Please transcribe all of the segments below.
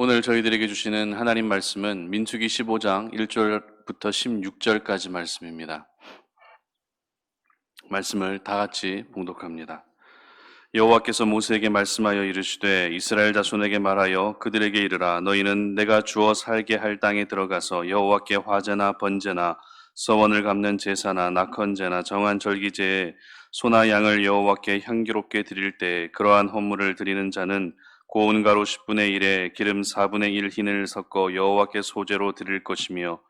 오늘 저희들에게 주시는 하나님 말씀은 민수기 15장 1절부터 16절까지 말씀입니다. 말씀을 다 같이 봉독합니다. 여호와께서 모세에게 말씀하여 이르시되 이스라엘 자손에게 말하여 그들에게 이르라 너희는 내가 주어 살게 할 땅에 들어가서 여호와께 화제나 번제나 서원을 갚는 제사나 낙헌제나 정한 절기제에 소나 양을 여호와께 향기롭게 드릴 때 그러한 헌물을 드리는 자는 고운 가루 10분의 1에 기름 4분의 1 흰을 섞어 여호와께 소제로 드릴 것이며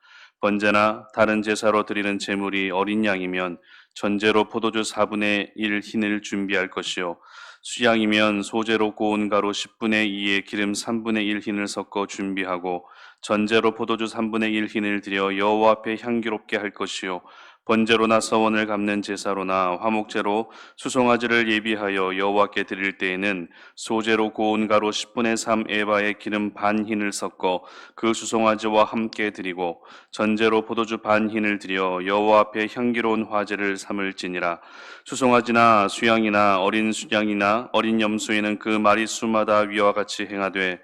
번제나 다른 제사로 드리는 제물이 어린 양이면 전제로 포도주 4분의 1 흰을 준비할 것이요 수양이면 소제로 고운 가루 10분의 2에 기름 3분의 1 흰을 섞어 준비하고 전제로 포도주 3분의 1 흰을 들여 여호와 앞에 향기롭게 할 것이요 번제로나 서원을 갚는 제사로나 화목제로 수송아지를 예비하여 여호와께 드릴 때에는 소제로 고운 가루 10분의 3 에바에 기름 반 흰을 섞어 그 수송아지와 함께 드리고 전제로 포도주 반 흰을 드려 여호와 앞에 향기로운 화제를 삼을지니라. 수송아지나 수양이나 어린 수양이나 어린 염소에는 그 마리 수마다 위와 같이 행하되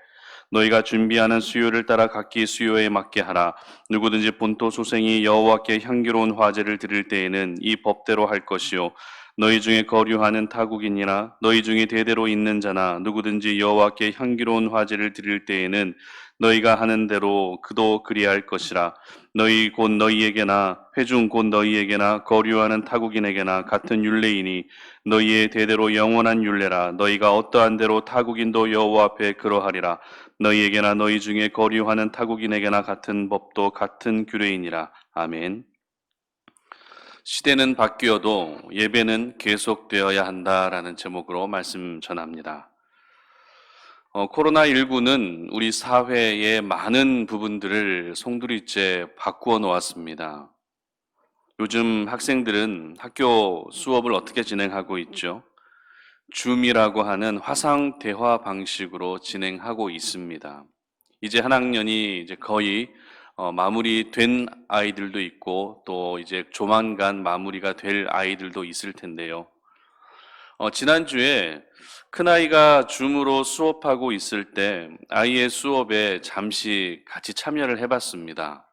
너희가 준비하는 수요를 따라 각기 수요에 맞게 하라. 누구든지 본토 소생이 여호와께 향기로운 화제를 드릴 때에는 이 법대로 할 것이요. 너희 중에 거류하는 타국인이나 너희 중에 대대로 있는 자나 누구든지 여호와께 향기로운 화제를 드릴 때에는 너희가 하는 대로 그도 그리할 것이라. 너희 곧 너희에게나 회중 곧 너희에게나 거류하는 타국인에게나 같은 율례이니 너희의 대대로 영원한 율례라. 너희가 어떠한 대로 타국인도 여호와 앞에 그러하리라. 너희에게나 너희 중에 거류하는 타국인에게나 같은 법도 같은 규례이니라. 아멘. 시대는 바뀌어도 예배는 계속되어야 한다라는 제목으로 말씀 전합니다. 어, 코로나19는 우리 사회의 많은 부분들을 송두리째 바꾸어 놓았습니다. 요즘 학생들은 학교 수업을 어떻게 진행하고 있죠? 줌이라고 하는 화상 대화 방식으로 진행하고 있습니다. 이제 한 학년이 이제 거의 어, 마무리된 아이들도 있고 또 이제 조만간 마무리가 될 아이들도 있을 텐데요. 어, 지난주에 큰아이가 줌으로 수업하고 있을 때 아이의 수업에 잠시 같이 참여를 해봤습니다.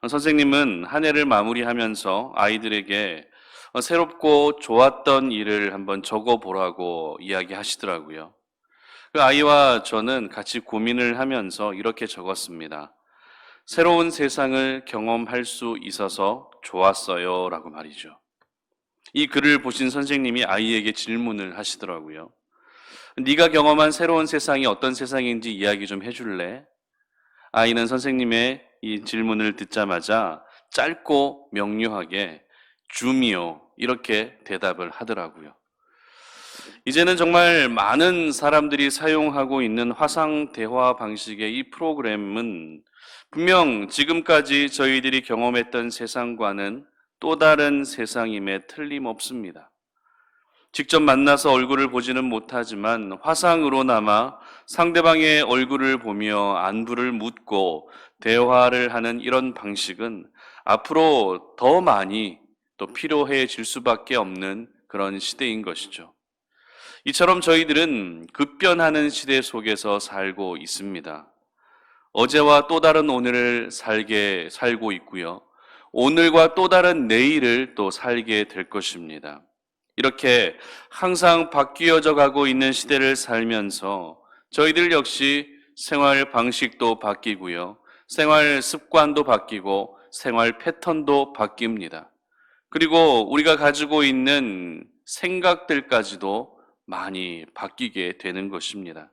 어, 선생님은 한 해를 마무리하면서 아이들에게 어, 새롭고 좋았던 일을 한번 적어보라고 이야기하시더라고요. 그 아이와 저는 같이 고민을 하면서 이렇게 적었습니다. 새로운 세상을 경험할 수 있어서 좋았어요. 라고 말이죠. 이 글을 보신 선생님이 아이에게 질문을 하시더라고요. 네가 경험한 새로운 세상이 어떤 세상인지 이야기 좀 해줄래? 아이는 선생님의 이 질문을 듣자마자 짧고 명료하게 줌이요. 이렇게 대답을 하더라고요. 이제는 정말 많은 사람들이 사용하고 있는 화상 대화 방식의 이 프로그램은 분명 지금까지 저희들이 경험했던 세상과는 또 다른 세상임에 틀림없습니다. 직접 만나서 얼굴을 보지는 못하지만 화상으로나마 상대방의 얼굴을 보며 안부를 묻고 대화를 하는 이런 방식은 앞으로 더 많이 또 필요해질 수밖에 없는 그런 시대인 것이죠. 이처럼 저희들은 급변하는 시대 속에서 살고 있습니다. 어제와 또 다른 오늘을 살게 살고 있고요. 오늘과 또 다른 내일을 또 살게 될 것입니다. 이렇게 항상 바뀌어져 가고 있는 시대를 살면서 저희들 역시 생활 방식도 바뀌고요. 생활 습관도 바뀌고 생활 패턴도 바뀝니다. 그리고 우리가 가지고 있는 생각들까지도 많이 바뀌게 되는 것입니다.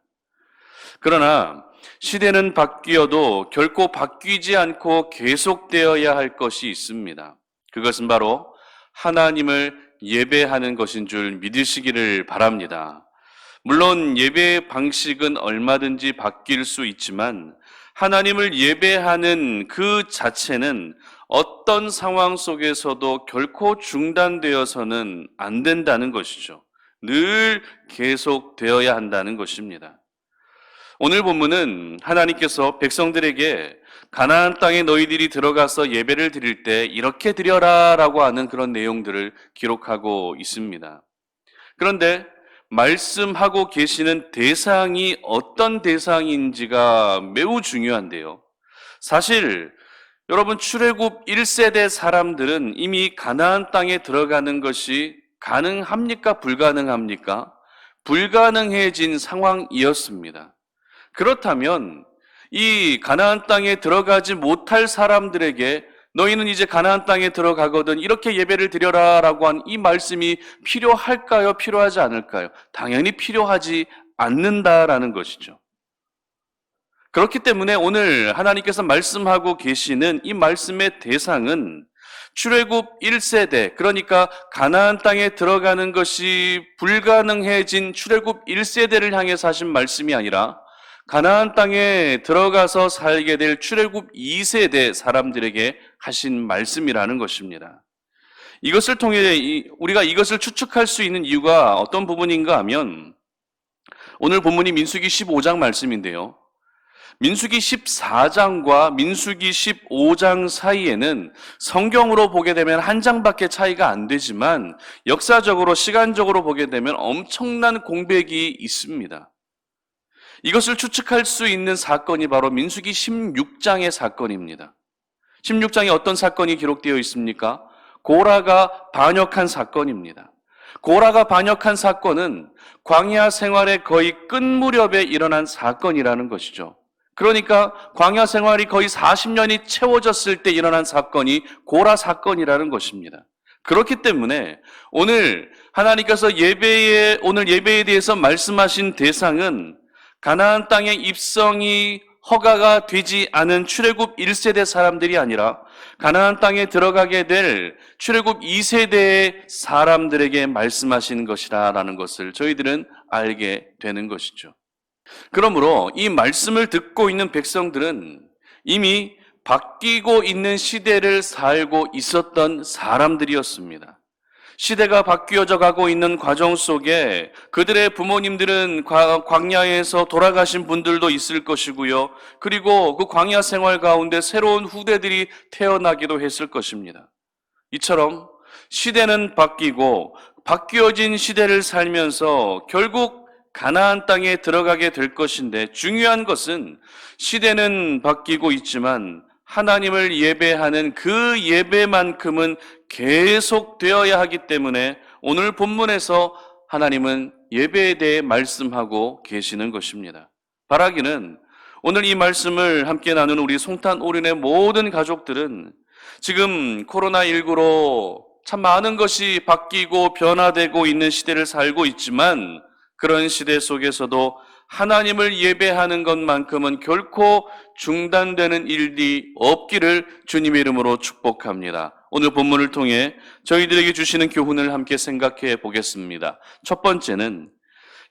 그러나 시대는 바뀌어도 결코 바뀌지 않고 계속되어야 할 것이 있습니다. 그것은 바로 하나님을 예배하는 것인 줄 믿으시기를 바랍니다. 물론 예배 방식은 얼마든지 바뀔 수 있지만 하나님을 예배하는 그 자체는 어떤 상황 속에서도 결코 중단되어서는 안 된다는 것이죠. 늘 계속되어야 한다는 것입니다. 오늘 본문은 하나님께서 백성들에게 가나안 땅에 너희들이 들어가서 예배를 드릴 때 이렇게 드려라라고 하는 그런 내용들을 기록하고 있습니다. 그런데 말씀하고 계시는 대상이 어떤 대상인지가 매우 중요한데요. 사실 여러분 출애굽 1세대 사람들은 이미 가나안 땅에 들어가는 것이 가능합니까 불가능합니까? 불가능해진 상황이었습니다. 그렇다면 이 가나안 땅에 들어가지 못할 사람들에게 너희는 이제 가나안 땅에 들어가거든 이렇게 예배를 드려라라고 한 이 말씀이 필요할까요? 필요하지 않을까요? 당연히 필요하지 않는다라는 것이죠. 그렇기 때문에 오늘 하나님께서 말씀하고 계시는 이 말씀의 대상은 출애굽 1세대 그러니까 가나안 땅에 들어가는 것이 불가능해진 출애굽 1세대를 향해서 하신 말씀이 아니라 가나안 땅에 들어가서 살게 될 출애굽 2세대 사람들에게 하신 말씀이라는 것입니다. 이것을 통해 이- 우리가 이것을 추측할 수 있는 이유가 어떤 부분인가 하면 오늘 본문이 민수기 15장 말씀인데요. 민수기 14장과 민수기 15장 사이에는 성경으로 보게 되면 한 장밖에 차이가 안 되지만 역사적으로 시간적으로 보게 되면 엄청난 공백이 있습니다. 이것을 추측할 수 있는 사건이 바로 민수기 16장의 사건입니다. 16장에 어떤 사건이 기록되어 있습니까? 고라가 반역한 사건입니다. 고라가 반역한 사건은 광야 생활의 거의 끝 무렵에 일어난 사건이라는 것이죠. 그러니까 광야 생활이 거의 40년이 채워졌을 때 일어난 사건이 고라 사건이라는 것입니다. 그렇기 때문에 오늘 하나님께서 예배에 오늘 예배에 대해서 말씀하신 대상은 가나안 땅의 입성이 허가가 되지 않은 출애굽 1세대 사람들이 아니라 가나안 땅에 들어가게 될 출애굽 2세대의 사람들에게 말씀하신 것이라라는 것을 저희들은 알게 되는 것이죠. 그러므로 이 말씀을 듣고 있는 백성들은 이미 바뀌고 있는 시대를 살고 있었던 사람들이었습니다. 시대가 바뀌어져 가고 있는 과정 속에 그들의 부모님들은 과- 광야에서 돌아가신 분들도 있을 것이고요. 그리고 그 광야 생활 가운데 새로운 후대들이 태어나기도 했을 것입니다. 이처럼 시대는 바뀌고 바뀌어진 시대를 살면서 결국 가나안 땅에 들어가게 될 것인데 중요한 것은 시대는 바뀌고 있지만 하나님을 예배하는 그 예배만큼은 계속되어야 하기 때문에 오늘 본문에서 하나님은 예배에 대해 말씀하고 계시는 것입니다. 바라기는 오늘 이 말씀을 함께 나누는 우리 송탄 오륜의 모든 가족들은 지금 코로나19로 참 많은 것이 바뀌고 변화되고 있는 시대를 살고 있지만 그런 시대 속에서도 하나님을 예배하는 것만큼은 결코 중단되는 일이 없기를 주님의 이름으로 축복합니다. 오늘 본문을 통해 저희들에게 주시는 교훈을 함께 생각해 보겠습니다. 첫 번째는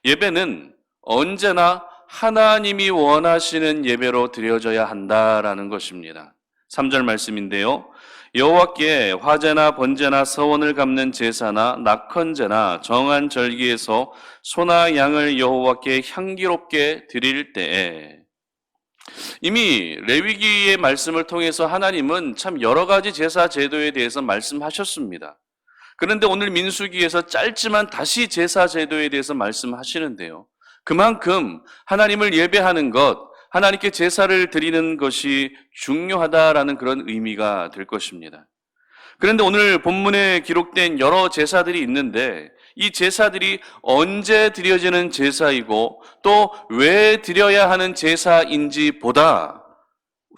예배는 언제나 하나님이 원하시는 예배로 드려져야 한다라는 것입니다. 3절 말씀인데요. 여호와께 화제나 번제나 서원을 갚는 제사나 낙헌제나 정한 절기에서 소나 양을 여호와께 향기롭게 드릴 때에 이미 레위기의 말씀을 통해서 하나님은 참 여러 가지 제사 제도에 대해서 말씀하셨습니다. 그런데 오늘 민수기에서 짧지만 다시 제사 제도에 대해서 말씀하시는데요. 그만큼 하나님을 예배하는 것, 하나님께 제사를 드리는 것이 중요하다라는 그런 의미가 될 것입니다. 그런데 오늘 본문에 기록된 여러 제사들이 있는데 이 제사들이 언제 드려지는 제사이고 또 왜 드려야 하는 제사인지 보다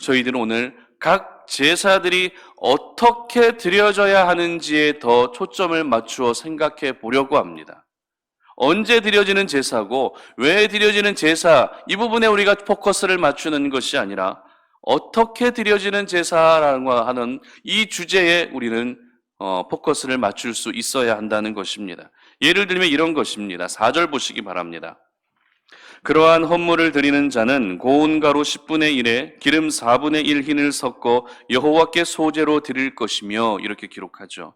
저희들은 오늘 각 제사들이 어떻게 드려져야 하는지에 더 초점을 맞추어 생각해 보려고 합니다. 언제 드려지는 제사고 왜 드려지는 제사 이 부분에 우리가 포커스를 맞추는 것이 아니라 어떻게 드려지는 제사라고 하는 이 주제에 우리는 어, 포커스를 맞출 수 있어야 한다는 것입니다. 예를 들면 이런 것입니다. 4절 보시기 바랍니다. 그러한 헌물을 드리는 자는 고운 가루 10분의 1에 기름 4분의 1 흰을 섞어 여호와께 소제로 드릴 것이며 이렇게 기록하죠.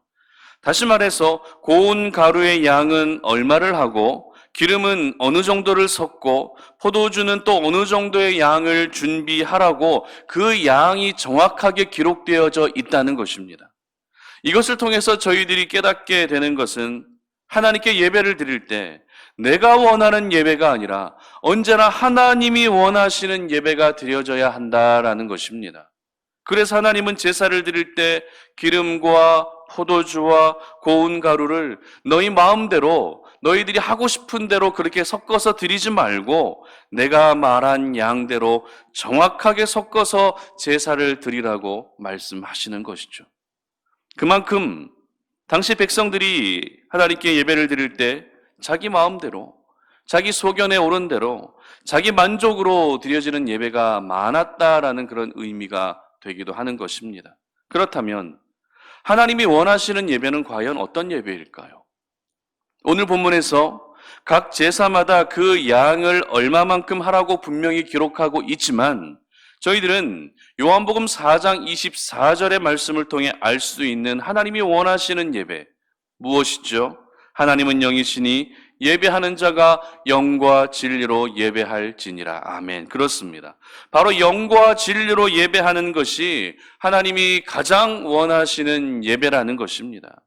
다시 말해서 고운 가루의 양은 얼마를 하고 기름은 어느 정도를 섞고 포도주는 또 어느 정도의 양을 준비하라고 그 양이 정확하게 기록되어져 있다는 것입니다. 이것을 통해서 저희들이 깨닫게 되는 것은 하나님께 예배를 드릴 때 내가 원하는 예배가 아니라 언제나 하나님이 원하시는 예배가 드려져야 한다라는 것입니다. 그래서 하나님은 제사를 드릴 때 기름과 포도주와 고운 가루를 너희 마음대로 너희들이 하고 싶은 대로 그렇게 섞어서 드리지 말고 내가 말한 양대로 정확하게 섞어서 제사를 드리라고 말씀하시는 것이죠. 그만큼 당시 백성들이 하나님께 예배를 드릴 때 자기 마음대로 자기 소견에 오른 대로 자기 만족으로 드려지는 예배가 많았다라는 그런 의미가 되기도 하는 것입니다. 그렇다면 하나님이 원하시는 예배는 과연 어떤 예배일까요? 오늘 본문에서 각 제사마다 그 양을 얼마만큼 하라고 분명히 기록하고 있지만 저희들은 요한복음 4장 24절의 말씀을 통해 알 수 있는 하나님이 원하시는 예배 무엇이죠? 하나님은 영이시니 예배하는 자가 영과 진리로 예배할지니라. 아멘. 그렇습니다. 바로 영과 진리로 예배하는 것이 하나님이 가장 원하시는 예배라는 것입니다.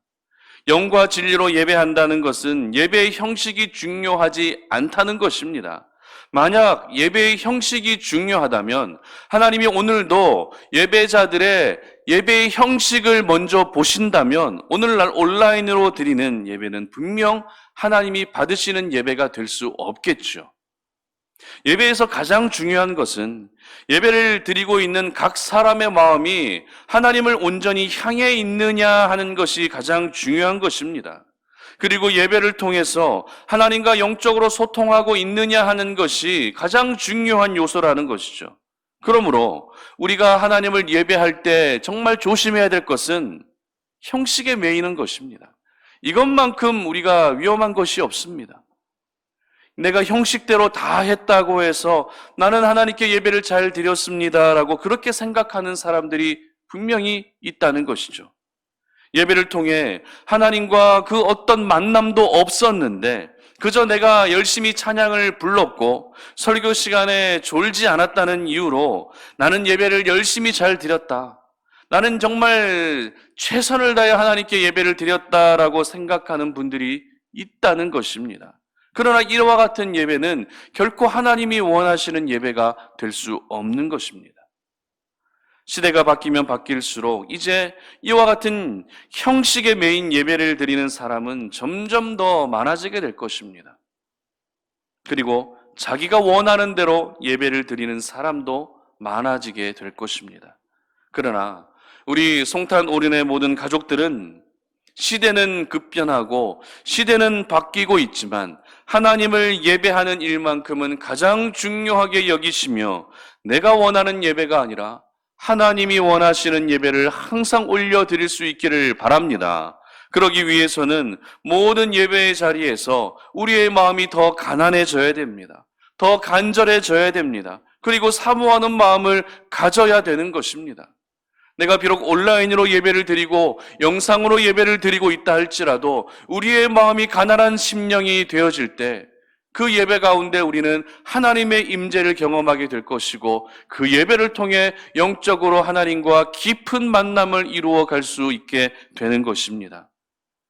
영과 진리로 예배한다는 것은 예배의 형식이 중요하지 않다는 것입니다. 만약 예배의 형식이 중요하다면 하나님이 오늘도 예배자들의 예배의 형식을 먼저 보신다면 오늘날 온라인으로 드리는 예배는 분명 하나님이 받으시는 예배가 될 수 없겠죠. 예배에서 가장 중요한 것은 예배를 드리고 있는 각 사람의 마음이 하나님을 온전히 향해 있느냐 하는 것이 가장 중요한 것입니다. 그리고 예배를 통해서 하나님과 영적으로 소통하고 있느냐 하는 것이 가장 중요한 요소라는 것이죠. 그러므로 우리가 하나님을 예배할 때 정말 조심해야 될 것은 형식에 매이는 것입니다. 이것만큼 우리가 위험한 것이 없습니다. 내가 형식대로 다 했다고 해서 나는 하나님께 예배를 잘 드렸습니다라고 그렇게 생각하는 사람들이 분명히 있다는 것이죠. 예배를 통해 하나님과 그 어떤 만남도 없었는데 그저 내가 열심히 찬양을 불렀고 설교 시간에 졸지 않았다는 이유로 나는 예배를 열심히 잘 드렸다. 나는 정말 최선을 다해 하나님께 예배를 드렸다라고 생각하는 분들이 있다는 것입니다. 그러나 이와 같은 예배는 결코 하나님이 원하시는 예배가 될 수 없는 것입니다. 시대가 바뀌면 바뀔수록 이제 이와 같은 형식의 메인 예배를 드리는 사람은 점점 더 많아지게 될 것입니다. 그리고 자기가 원하는 대로 예배를 드리는 사람도 많아지게 될 것입니다. 그러나 우리 송탄 오륜의 모든 가족들은 시대는 급변하고 시대는 바뀌고 있지만 하나님을 예배하는 일만큼은 가장 중요하게 여기시며 내가 원하는 예배가 아니라 하나님이 원하시는 예배를 항상 올려드릴 수 있기를 바랍니다. 그러기 위해서는 모든 예배의 자리에서 우리의 마음이 더 가난해져야 됩니다. 더 간절해져야 됩니다. 그리고 사모하는 마음을 가져야 되는 것입니다. 내가 비록 온라인으로 예배를 드리고 영상으로 예배를 드리고 있다 할지라도 우리의 마음이 가난한 심령이 되어질 때 그 예배 가운데 우리는 하나님의 임재를 경험하게 될 것이고 그 예배를 통해 영적으로 하나님과 깊은 만남을 이루어 갈 수 있게 되는 것입니다.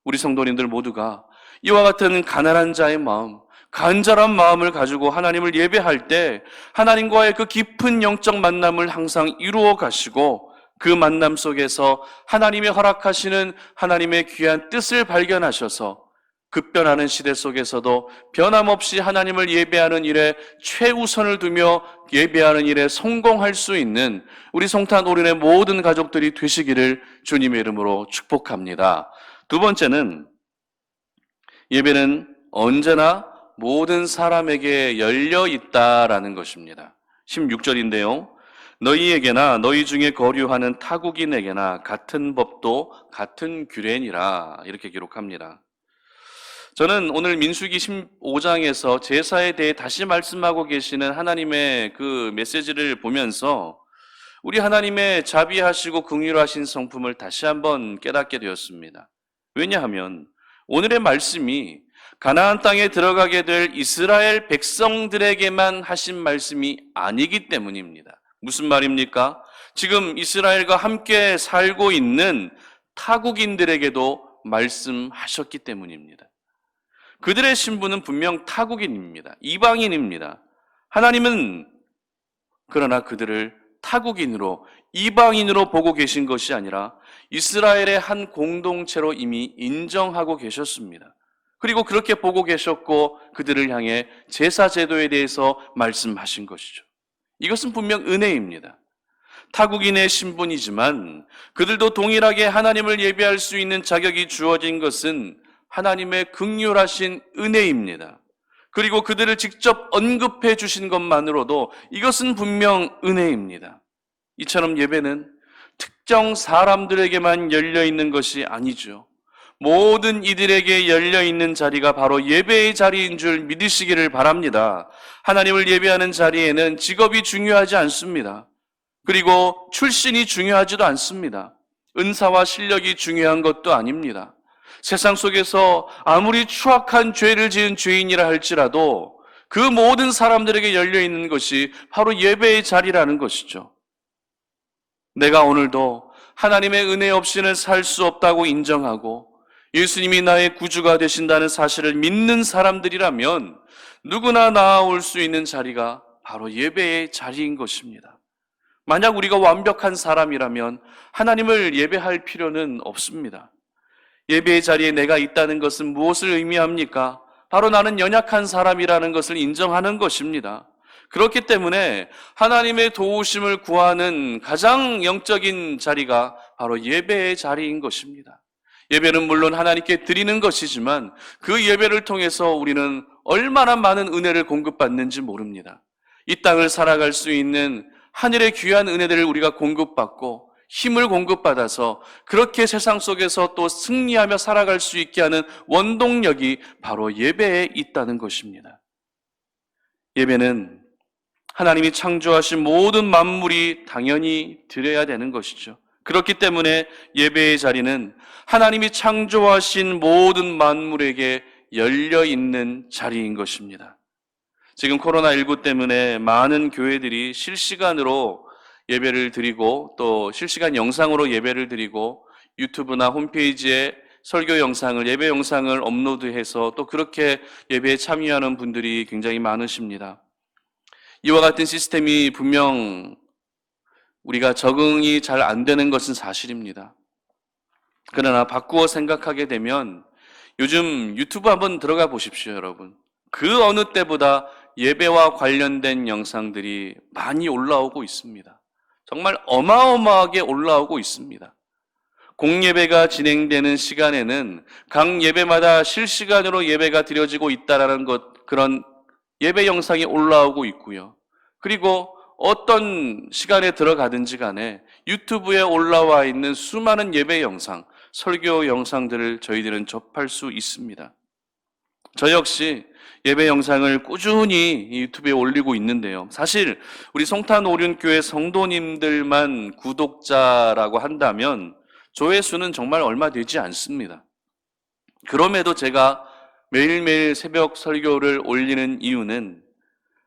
우리 성도님들 모두가 이와 같은 가난한 자의 마음, 간절한 마음을 가지고 하나님을 예배할 때 하나님과의 그 깊은 영적 만남을 항상 이루어 가시고 그 만남 속에서 하나님의 허락하시는 하나님의 귀한 뜻을 발견하셔서 급변하는 시대 속에서도 변함없이 하나님을 예배하는 일에 최우선을 두며 예배하는 일에 성공할 수 있는 우리 송탄 오륜의 모든 가족들이 되시기를 주님의 이름으로 축복합니다. 두 번째는 예배는 언제나 모든 사람에게 열려 있다라는 것입니다. 16절인데요. 너희에게나 너희 중에 거류하는 타국인에게나 같은 법도 같은 규례니라 이렇게 기록합니다. 저는 오늘 민수기 15장에서 제사에 대해 다시 말씀하고 계시는 하나님의 그 메시지를 보면서 우리 하나님의 자비하시고 긍휼하신 성품을 다시 한번 깨닫게 되었습니다. 왜냐하면 오늘의 말씀이 가나안 땅에 들어가게 될 이스라엘 백성들에게만 하신 말씀이 아니기 때문입니다. 무슨 말입니까? 지금 이스라엘과 함께 살고 있는 타국인들에게도 말씀하셨기 때문입니다. 그들의 신분은 분명 타국인입니다. 이방인입니다. 하나님은 그러나 그들을 타국인으로 이방인으로 보고 계신 것이 아니라 이스라엘의 한 공동체로 이미 인정하고 계셨습니다. 그리고 그렇게 보고 계셨고 그들을 향해 제사 제도에 대해서 말씀하신 것이죠. 이것은 분명 은혜입니다. 타국인의 신분이지만 그들도 동일하게 하나님을 예배할 수 있는 자격이 주어진 것은 하나님의 극률하신 은혜입니다. 그리고 그들을 직접 언급해 주신 것만으로도 이것은 분명 은혜입니다. 이처럼 예배는 특정 사람들에게만 열려 있는 것이 아니죠. 모든 이들에게 열려 있는 자리가 바로 예배의 자리인 줄 믿으시기를 바랍니다. 하나님을 예배하는 자리에는 직업이 중요하지 않습니다. 그리고 출신이 중요하지도 않습니다. 은사와 실력이 중요한 것도 아닙니다. 세상 속에서 아무리 추악한 죄를 지은 죄인이라 할지라도 그 모든 사람들에게 열려 있는 것이 바로 예배의 자리라는 것이죠. 내가 오늘도 하나님의 은혜 없이는 살 수 없다고 인정하고 예수님이 나의 구주가 되신다는 사실을 믿는 사람들이라면 누구나 나아올 수 있는 자리가 바로 예배의 자리인 것입니다. 만약 우리가 완벽한 사람이라면 하나님을 예배할 필요는 없습니다. 예배의 자리에 내가 있다는 것은 무엇을 의미합니까? 바로 나는 연약한 사람이라는 것을 인정하는 것입니다. 그렇기 때문에 하나님의 도우심을 구하는 가장 영적인 자리가 바로 예배의 자리인 것입니다. 예배는 물론 하나님께 드리는 것이지만 그 예배를 통해서 우리는 얼마나 많은 은혜를 공급받는지 모릅니다. 이 땅을 살아갈 수 있는 하늘의 귀한 은혜들을 우리가 공급받고 힘을 공급받아서 그렇게 세상 속에서 또 승리하며 살아갈 수 있게 하는 원동력이 바로 예배에 있다는 것입니다. 예배는 하나님이 창조하신 모든 만물이 당연히 드려야 되는 것이죠. 그렇기 때문에 예배의 자리는 하나님이 창조하신 모든 만물에게 열려 있는 자리인 것입니다. 지금 코로나19 때문에 많은 교회들이 실시간으로 예배를 드리고 또 실시간 영상으로 예배를 드리고 유튜브나 홈페이지에 설교 영상을, 예배 영상을 업로드해서 또 그렇게 예배에 참여하는 분들이 굉장히 많으십니다. 이와 같은 시스템이 분명 우리가 적응이 잘 안 되는 것은 사실입니다. 그러나 바꾸어 생각하게 되면 요즘 유튜브 한번 들어가 보십시오, 여러분. 그 어느 때보다 예배와 관련된 영상들이 많이 올라오고 있습니다. 정말 어마어마하게 올라오고 있습니다. 공예배가 진행되는 시간에는 각 예배마다 실시간으로 예배가 드려지고 있다라는 것, 그런 예배 영상이 올라오고 있고요. 그리고 어떤 시간에 들어가든지 간에 유튜브에 올라와 있는 수많은 예배 영상, 설교 영상들을 저희들은 접할 수 있습니다. 저 역시 예배 영상을 꾸준히 유튜브에 올리고 있는데요. 사실 우리 송탄 오륜교회 성도님들만 구독자라고 한다면 조회수는 정말 얼마 되지 않습니다. 그럼에도 제가 매일매일 새벽 설교를 올리는 이유는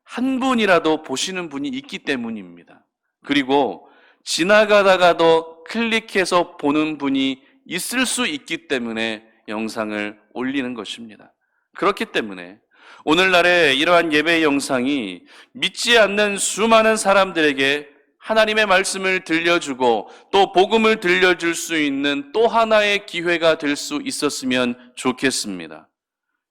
한 분이라도 보시는 분이 있기 때문입니다. 그리고 지나가다가도 클릭해서 보는 분이 있을 수 있기 때문에 영상을 올리는 것입니다. 그렇기 때문에 오늘날의 이러한 예배 영상이 믿지 않는 수많은 사람들에게 하나님의 말씀을 들려주고 또 복음을 들려줄 수 있는 또 하나의 기회가 될 수 있었으면 좋겠습니다.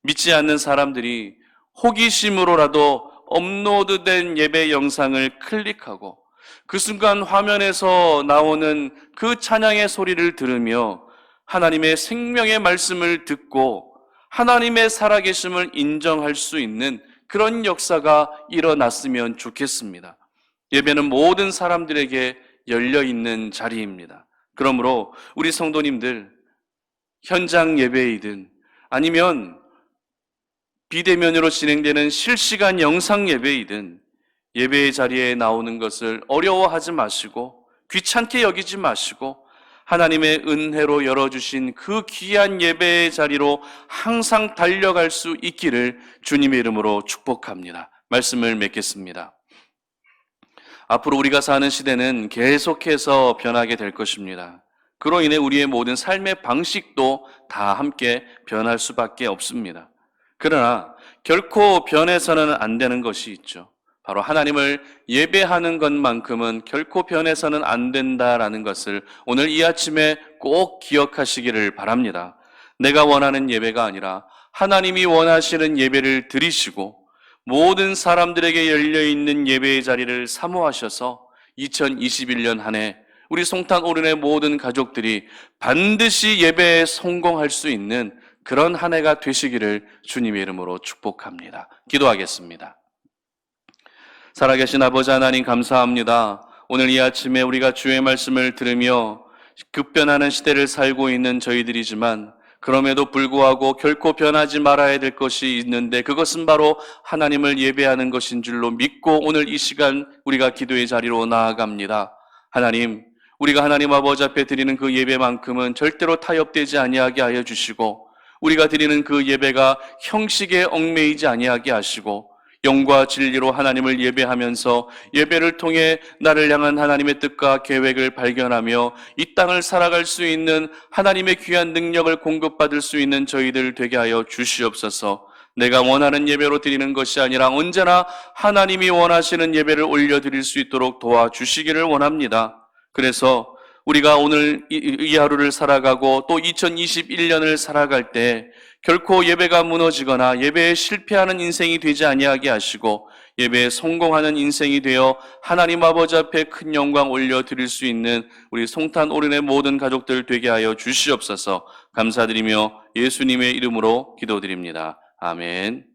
믿지 않는 사람들이 호기심으로라도 업로드된 예배 영상을 클릭하고 그 순간 화면에서 나오는 그 찬양의 소리를 들으며 하나님의 생명의 말씀을 듣고 하나님의 살아계심을 인정할 수 있는 그런 역사가 일어났으면 좋겠습니다. 예배는 모든 사람들에게 열려 있는 자리입니다. 그러므로 우리 성도님들 현장 예배이든 아니면 비대면으로 진행되는 실시간 영상 예배이든 예배의 자리에 나오는 것을 어려워하지 마시고 귀찮게 여기지 마시고 하나님의 은혜로 열어주신 그 귀한 예배의 자리로 항상 달려갈 수 있기를 주님의 이름으로 축복합니다. 말씀을 맺겠습니다. 앞으로 우리가 사는 시대는 계속해서 변하게 될 것입니다. 그로 인해 우리의 모든 삶의 방식도 다 함께 변할 수밖에 없습니다. 그러나 결코 변해서는 안 되는 것이 있죠. 바로 하나님을 예배하는 것만큼은 결코 변해서는 안 된다라는 것을 오늘 이 아침에 꼭 기억하시기를 바랍니다. 내가 원하는 예배가 아니라 하나님이 원하시는 예배를 드리시고 모든 사람들에게 열려 있는 예배의 자리를 사모하셔서 2021년 한 해 우리 송탄 오른의 모든 가족들이 반드시 예배에 성공할 수 있는 그런 한 해가 되시기를 주님의 이름으로 축복합니다. 기도하겠습니다. 살아계신 아버지 하나님 감사합니다. 오늘 이 아침에 우리가 주의 말씀을 들으며 급변하는 시대를 살고 있는 저희들이지만 그럼에도 불구하고 결코 변하지 말아야 될 것이 있는데 그것은 바로 하나님을 예배하는 것인 줄로 믿고 오늘 이 시간 우리가 기도의 자리로 나아갑니다. 하나님, 우리가 하나님 아버지 앞에 드리는 그 예배만큼은 절대로 타협되지 아니하게 하여 주시고 우리가 드리는 그 예배가 형식에 얽매이지 아니하게 하시고 영과 진리로 하나님을 예배하면서 예배를 통해 나를 향한 하나님의 뜻과 계획을 발견하며 이 땅을 살아갈 수 있는 하나님의 귀한 능력을 공급받을 수 있는 저희들 되게 하여 주시옵소서. 내가 원하는 예배로 드리는 것이 아니라 언제나 하나님이 원하시는 예배를 올려드릴 수 있도록 도와주시기를 원합니다. 그래서 우리가 오늘 이, 이 하루를 살아가고 또 2021년을 살아갈 때 결코 예배가 무너지거나 예배에 실패하는 인생이 되지 아니하게 하시고 예배에 성공하는 인생이 되어 하나님 아버지 앞에 큰 영광 올려 드릴 수 있는 우리 송탄 오른의 모든 가족들 되게 하여 주시옵소서 감사드리며 예수님의 이름으로 기도드립니다. 아멘.